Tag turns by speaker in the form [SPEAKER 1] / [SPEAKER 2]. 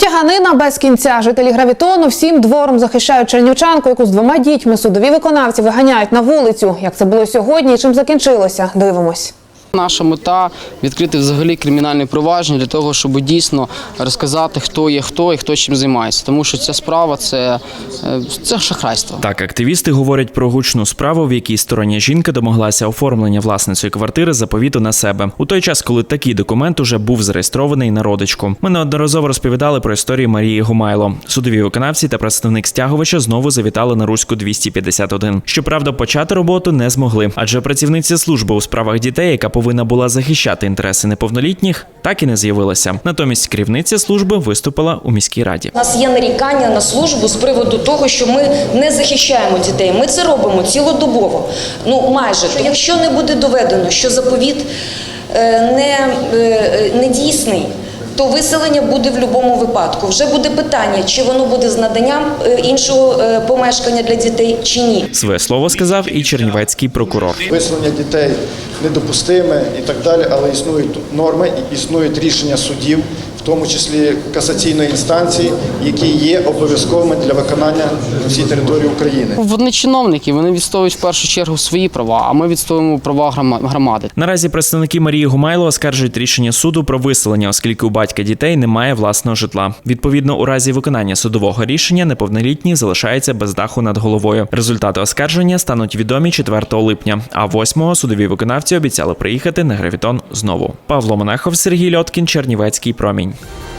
[SPEAKER 1] Тяганина без кінця. Жителі гравітону всім двором захищають чернівчанку, яку з двома дітьми судові виконавці виганяють на вулицю. Як це було сьогодні і чим закінчилося? Дивимось.
[SPEAKER 2] Наша мета відкрити взагалі кримінальне провадження для того, щоб дійсно розказати, хто є хто і хто чим займається. Тому що ця справа це, е, це шахрайство.
[SPEAKER 3] Так, активісти говорять про гучну справу, в якій стороння жінка домоглася оформлення власницею квартири заповіту на себе у той час, коли такий документ уже був зареєстрований на родичку. Ми неодноразово розповідали про історію Марії Гумайло. Судові виконавці та представник стягувача знову завітали на руську 251. Щоправда, почати роботу не змогли, адже працівниця служби у справах дітей, яка повинна була захищати інтереси неповнолітніх, так і не з'явилася. Натомість керівниця служби виступила у міській раді.
[SPEAKER 4] У нас є нарікання на службу з приводу того, що ми не захищаємо дітей. Ми це робимо цілодобово. Ну майже якщо не буде доведено, що заповіт е, не, е, не дійсний. То виселення буде в будь-якому випадку. Вже буде питання, чи воно буде з наданням е, іншого е, помешкання для дітей, чи ні.
[SPEAKER 3] Своє слово сказав і чернівецький прокурор.
[SPEAKER 5] Виселення дітей недопустиме і так далі, але існують норми і існують рішення судів, в тому числі касаційної інстанції, які є обов'язковими для виконання на всій території України.
[SPEAKER 2] Вони чиновники, вони відстоюють в першу чергу свої права, а ми відстоюємо права громади.
[SPEAKER 3] Наразі представники Марії Гумайло оскаржують рішення суду про виселення, оскільки у батька дітей немає власного житла. Відповідно, у разі виконання судового рішення неповнолітній залишається без даху над головою. Результати оскарження стануть відомі 4 липня. А 8-го судові виконавці обіцяли приїхати на гравітон знову. Павло Монахов, Сергій Льоткін, Чернівецький промінь. listening.